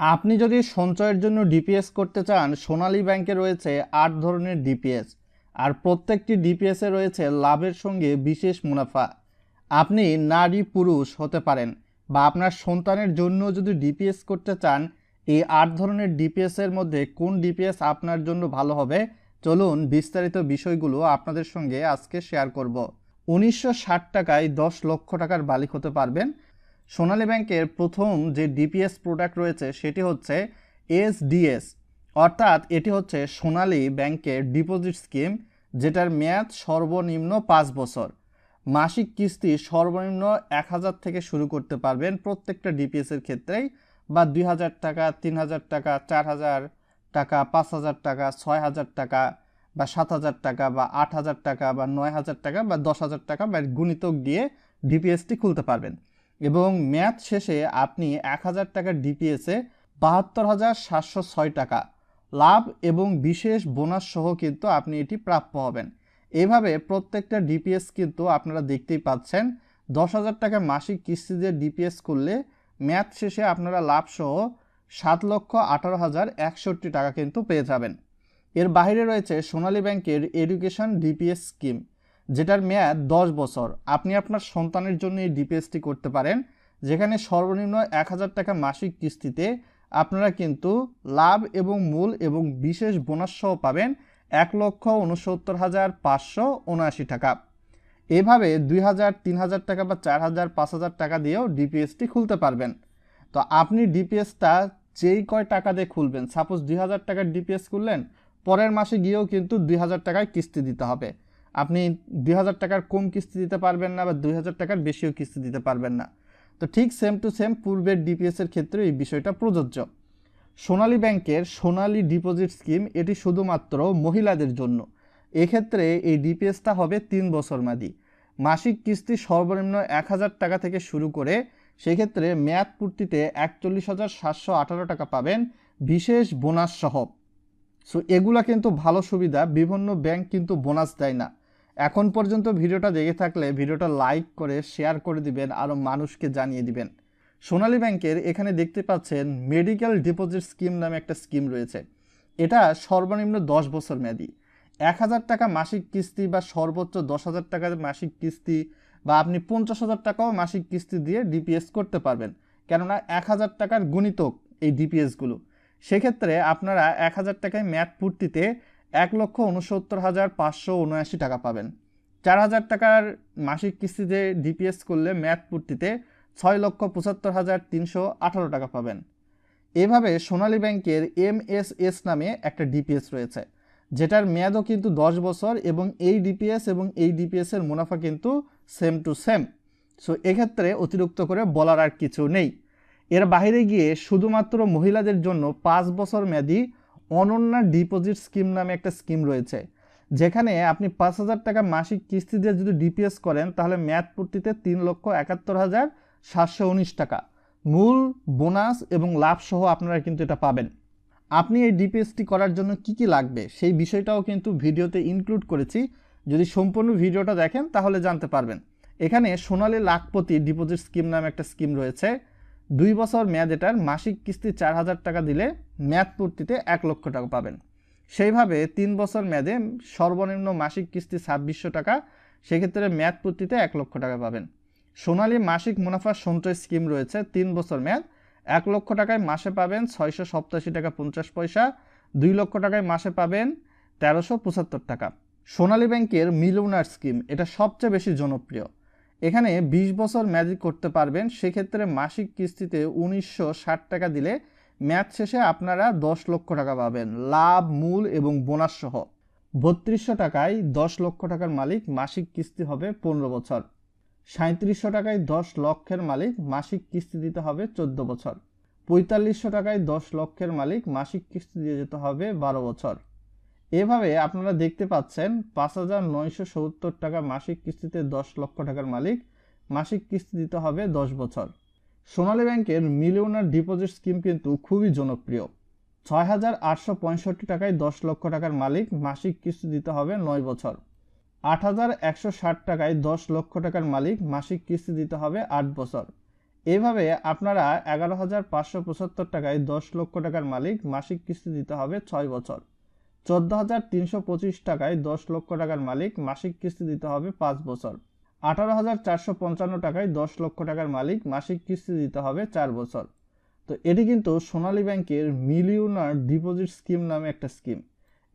আপনি যদি সঞ্চয়ের জন্য ডিপিএস করতে চান, সোনালী ব্যাংকে রয়েছে আট ধরনের ডিপিএস আর প্রত্যেকটি ডিপিএসে রয়েছে লাভের সঙ্গে বিশেষ মুনাফা। আপনি নারী, পুরুষ হতে পারেন বা আপনার সন্তানের জন্য যদি ডিপিএস করতে চান, এই আট ধরনের ডিপিএসের মধ্যে কোন ডিপিএস আপনার জন্য ভালো হবে? চলুন বিস্তারিত বিষয়গুলো আপনাদের সঙ্গে আজকে শেয়ার করব। উনিশশো ষাট টাকায় দশ লক্ষ টাকার মালিক হতে পারবেন। সোনালী ব্যাংকের প্রথম যে ডিপিএস প্রোডাক্ট রয়েছে সেটি হচ্ছে এসডিএস অর্থাৎ এটি হচ্ছে সোনালী ব্যাংকের ডিপোজিট স্কিম যেটার মেয়াদ সর্বনিম্ন পাঁচ বছর। মাসিক কিস্তি সর্বনিম্ন এক হাজার থেকে শুরু করতে পারবেন প্রত্যেকটা ডিপিএসের ক্ষেত্রেই, বা দুই হাজার টাকা, তিন হাজার টাকা, চার হাজার টাকা, পাঁচ হাজার টাকা, ছয় হাজার টাকা, বা সাত হাজার টাকা, বা আট হাজার টাকা, বা নয় হাজার টাকা, বা দশ হাজার টাকা, বা গুণিতক দিয়ে ডিপিএসটি খুলতে পারবেন। এবং মেয়াদ শেষে আপনি এক হাজার টাকার ডিপিএসে বাহাত্তর হাজার সাতশো ছয় টাকা লাভ এবং বিশেষ বোনাস সহ কিন্তু আপনি এটি প্রাপ্য হবেন। এভাবে প্রত্যেকটা ডিপিএস কিন্তু আপনারা দেখতেই পাচ্ছেন, দশ হাজার টাকা মাসিক কিস্তি দিয়ে ডিপিএস করলে মেয়াদ শেষে আপনারা লাভ সহ সাত লক্ষ আঠারো হাজার একষট্টি টাকা কিন্তু পেয়ে যাবেন। এর বাইরে রয়েছে সোনালী ব্যাংকের এডুকেশন ডিপিএস স্কিম। যেটার মেয়াদ দশ বছর। আপনি আপনার সন্তানের জন্য এই ডিপিএসটি করতে পারেন, যেখানে সর্বনিম্ন এক হাজার টাকা মাসিক কিস্তিতে আপনারা কিন্তু লাভ এবং মূল এবং বিশেষ বোনাস সহ পাবেন এক লক্ষ উনসত্তর হাজার পাঁচশো উনআশি টাকা। এভাবে দুই হাজার, তিন হাজার টাকা বা চার হাজার, পাঁচ হাজার টাকা দিয়েও ডিপিএসটি খুলতে পারবেন। তো আপনি ডিপিএসটা যেই কয় টাকা দিয়ে খুলবেন সাপোজ দুই হাজার টাকার ডিপিএস খুললেন, পরের মাসে গিয়েও কিন্তু দুই হাজার টাকায় কিস্তি দিতে হবে। আপনি দুই হাজার টাকার কম কিস্তি দিতে পারবেন না বা দুই হাজার টাকার বেশিও কিস্তি দিতে পারবেন না। তো ঠিক সেম টু সেম পূর্বের ডিপিএসের ক্ষেত্রে এই বিষয়টা প্রযোজ্য। সোনালী ব্যাংকের সোনালী ডিপোজিট স্কিম এটি শুধুমাত্র মহিলাদের জন্য। এক্ষেত্রে এই ডিপিএসটা হবে তিন বছর মেয়াদি। মাসিক কিস্তি সর্বনিম্ন এক হাজার টাকা থেকে শুরু করে সেক্ষেত্রে মেয়াদ পূর্তিতে একচল্লিশ হাজার সাতশো আঠারো টাকা পাবেন বিশেষ বোনাস সহ সো এগুলা কিন্তু ভালো সুবিধা, বিভিন্ন ব্যাংক কিন্তু বোনাস দেয় না। এখন পর্যন্ত ভিডিওটা দেখে থাকলে ভিডিওটা লাইক করে শেয়ার করে দিবেন আরও মানুষকে জানিয়ে দিবেন। সোনালী ব্যাংকের এখানে দেখতে পাচ্ছেন মেডিকেল ডিপোজিট স্কিম নামে একটা স্কিম রয়েছে। এটা সর্বনিম্ন দশ বছর মেয়াদি। এক হাজার টাকা মাসিক কিস্তি বা সর্বোচ্চ দশ হাজার টাকার মাসিক কিস্তি বা আপনি পঞ্চাশ হাজার টাকাও মাসিক কিস্তি দিয়ে ডিপিএস করতে পারবেন। কেননা এক হাজার টাকার গুণিতক এই ডিপিএসগুলো। সেক্ষেত্রে আপনারা এক হাজার টাকায় মেয়াদ পূর্তিতে এক লক্ষ উনসত্তর হাজার পাঁচশো উনআশি টাকা পাবেন। চার হাজার টাকার মাসিক কিস্তিতে ডিপিএস করলে মেয়াদ পূর্তিতে ছয় লক্ষ পঁচাত্তর হাজার তিনশো আঠারো টাকা পাবেন। এভাবে সোনালী ব্যাংকের এমএসএস নামে একটা ডিপিএস রয়েছে, যেটার মেয়াদও কিন্তু দশ বছর এবং এই ডিপিএস এবং এই ডিপিএসের মুনাফা কিন্তু সেম টু সেম। সো এক্ষেত্রে অতিরিক্ত করে বলার আর কিছু নেই। এর বাইরে গিয়ে শুধুমাত্র মহিলাদের জন্য পাঁচ বছর মেয়াদি অনন্যা ডিপোজিট স্কিম নামে একটা স্কিম রয়েছে, যেখানে আপনি পাঁচ হাজার টাকা মাসিক কিস্তি দিয়ে যদি ডিপিএস করেন, তাহলে মেয়াদ পূর্তিতে তিন লক্ষ একাত্তর হাজার সাতশো উনিশ টাকা। মূল, বোনাস এবং লাভ সহ আপনারা কিন্তু এটা পাবেন। আপনি এই ডিপিএসটি করার জন্য কি কি লাগবে, সেই বিষয়টাও কিন্তু ভিডিওতে ইনক্লুড করেছি। যদি সম্পূর্ণ ভিডিওটা দেখেন, তাহলে জানতে পারবেন। এখানে সোনালী লাখপতি ডিপোজিট স্কিম নামে একটা স্কিম রয়েছে দুই বছর মেয়াদ এটার মাসিক কিস্তি চার হাজার টাকা দিলে মেয়াদ পূর্তিতে এক লক্ষ টাকা পাবেন। সেইভাবে তিন বছর মেয়াদে সর্বনিম্ন মাসিক কিস্তি ছাব্বিশশো টাকা, সেক্ষেত্রে মেয়াদ পূর্তিতে এক লক্ষ টাকা পাবেন। সোনালী মাসিক মুনাফা সঞ্চয় স্কিম রয়েছে তিন বছর মেয়াদ। এক লক্ষ টাকায় মাসে পাবেন ছয়শো সপ্তাশি টাকা পঞ্চাশ পয়সা, দুই লক্ষ টাকায় মাসে পাবেন তেরোশো পঁচাত্তর টাকা। সোনালী ব্যাংকের মিলুনার স্কিম, এটা সবচেয়ে বেশি জনপ্রিয়। এখানে ২০ বছর মেয়াদি করতে পারবেন, সেক্ষেত্রে মাসিক কিস্তিতে উনিশশো ষাট টাকা দিলে মেয়াদ শেষে আপনারা দশ লক্ষ টাকা পাবেন। লাভ, মূল এবং বোনাস সহ। বত্রিশশো টাকায় দশ লক্ষ টাকার মালিক মাসিক কিস্তি হবে পনেরো বছর। সাঁত্রিশশো টাকায় দশ লক্ষের মালিক মাসিক কিস্তি দিতে হবে চোদ্দ বছর। পঁয়তাল্লিশশো টাকায় দশ লক্ষের মালিক মাসিক কিস্তি দিয়ে যেতে হবে বারো বছর। এভাবে আপনারা দেখতে পাচ্ছেন পাঁচ হাজার নয়শো সত্তর টাকা মাসিক কিস্তিতে দশ লক্ষ টাকার মালিক। মাসিক কিস্তি দিতে হবে দশ বছর। সোনালী ব্যাংকের মিলিয়নার ডিপোজিট স্কিম কিন্তু খুবই জনপ্রিয়। ছয় হাজার আটশো পঁয়ষট্টি টাকায় দশ লক্ষ টাকার মালিক মাসিক কিস্তি দিতে হবে নয় বছর। আট হাজার একশো ষাট টাকায় দশ লক্ষ টাকার মালিক মাসিক কিস্তি দিতে হবে আট বছর। এভাবে আপনারা এগারো হাজার পাঁচশো পঁচাত্তর টাকায় দশ লক্ষ টাকার মালিক মাসিক কিস্তি দিতে হবে ছয় বছর। চোদ্দ হাজার তিনশো পঁচিশ টাকায় দশ লক্ষ টাকার মালিক মাসিক কিস্তি দিতে হবে পাঁচ বছর। আঠারো হাজার চারশো পঞ্চান্ন টাকায় দশ লক্ষ টাকার মালিক মাসিক কিস্তি দিতে হবে চার বছর। তো এটি কিন্তু সোনালী ব্যাংকের মিলিয়নার ডিপোজিট স্কিম নামে একটা স্কিম।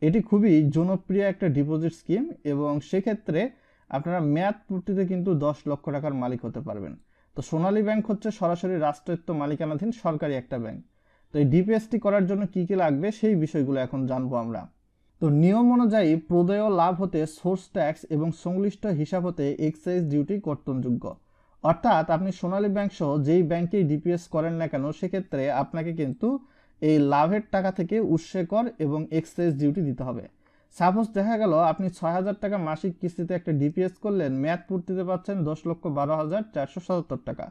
এটি খুবই জনপ্রিয় একটা ডিপোজিট স্কিম এবং সেক্ষেত্রে আপনারা মেয়াদ পূর্তিতে কিন্তু দশ লক্ষ টাকার মালিক হতে পারবেন। তো সোনালী ব্যাংক হচ্ছে সরাসরি রাষ্ট্রায়ত্ত মালিকানাধীন সরকারি একটা ব্যাংক। তো এই ডিপিএসটি করার জন্য কি কি লাগবে সেই বিষয়গুলো এখন জানব আমরা। তো নিয়ম অনুযায়ী প্রদেয় লাভ হতে সোর্স ট্যাক্স এবং সংশ্লিষ্ট হিসাব হতে এক্সাইজ ডিউটি কর্তনযোগ্য। অর্থাৎ আপনি সোনালী ব্যাংক সহ যেই ব্যাংকেই ডিপিএস করেন না কেন, সেক্ষেত্রে আপনাকে কিন্তু এই লাভের টাকা থেকে উৎসে কর এবং এক্সাইজ ডিউটি দিতে হবে। সাপোজ দেখা গেল আপনি ছয় হাজার টাকা মাসিক কিস্তিতে একটা ডিপিএস করলেন, মেয়াদ পূর্তিতে পাচ্ছেন দশ লক্ষ বারো হাজার চারশো সাতাত্তর টাকা।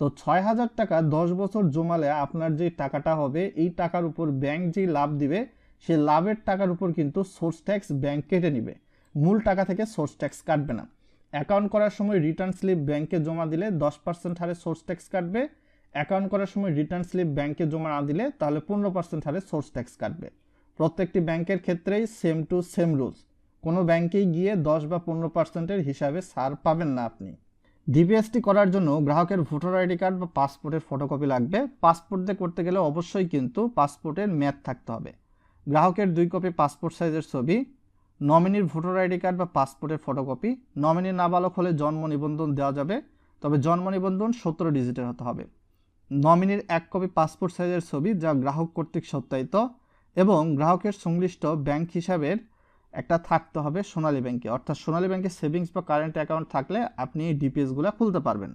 তো ছয় হাজার টাকা দশ বছর জমালে আপনার যে টাকাটা হবে, এই টাকার উপর ব্যাংক যেই লাভ দিবে সেই লাভের টাকার উপর কিন্তু সোর্স ট্যাক্স ব্যাংক কেটে নিবে। মূল টাকা থেকে সোর্স ট্যাক্স কাটবে না। অ্যাকাউন্ট করার সময় রিটার্ন স্লিপ ব্যাংকে জমা দিলে দশ পার্সেন্ট হারে সোর্স ট্যাক্স কাটবে। অ্যাকাউন্ট করার সময় রিটার্ন স্লিপ ব্যাংকে জমা না দিলে তাহলে পনেরো পার্সেন্ট হারে সোর্স ট্যাক্স কাটবে। প্রত্যেকটি ব্যাংকের ক্ষেত্রেই সেম টু সেম রুলস কোনো ব্যাংকেই গিয়ে দশ বা পনেরো পার্সেন্টের হিসাবে ছাড় পাবেন না আপনি। ডিপিএসটি করার জন্য গ্রাহকের ভোটার আইডি কার্ড বা পাসপোর্টের ফটোকপি লাগবে। পাসপোর্ট দিয়ে করতে গেলে অবশ্যই কিন্তু পাসপোর্টের মেয়াদ থাকতে হবে। গ্রাহকের দুই কপি পাসপোর্ট সাইজের ছবি নমিনির ভোটার আইডি কার্ড বা পাসপোর্টের ফটোকপি নমিনি নাবালক হলে জন্ম নিবন্ধন দেওয়া যাবে, তবে জন্ম নিবন্ধন সতেরো ডিজিটের হতে হবে। নমিনির এক কপি পাসপোর্ট সাইজের ছবি যা গ্রাহক কর্তৃক সত্যায়িত এবং গ্রাহকের সংশ্লিষ্ট ব্যাংক হিসাবের একটা থাকতে হবে সোনালী ব্যাংকে। অর্থাৎ সোনালী ব্যাংকে সেভিংস বা কারেন্ট অ্যাকাউন্ট থাকলে আপনি এই ডিপিএসগুলো খুলতে পারবেন।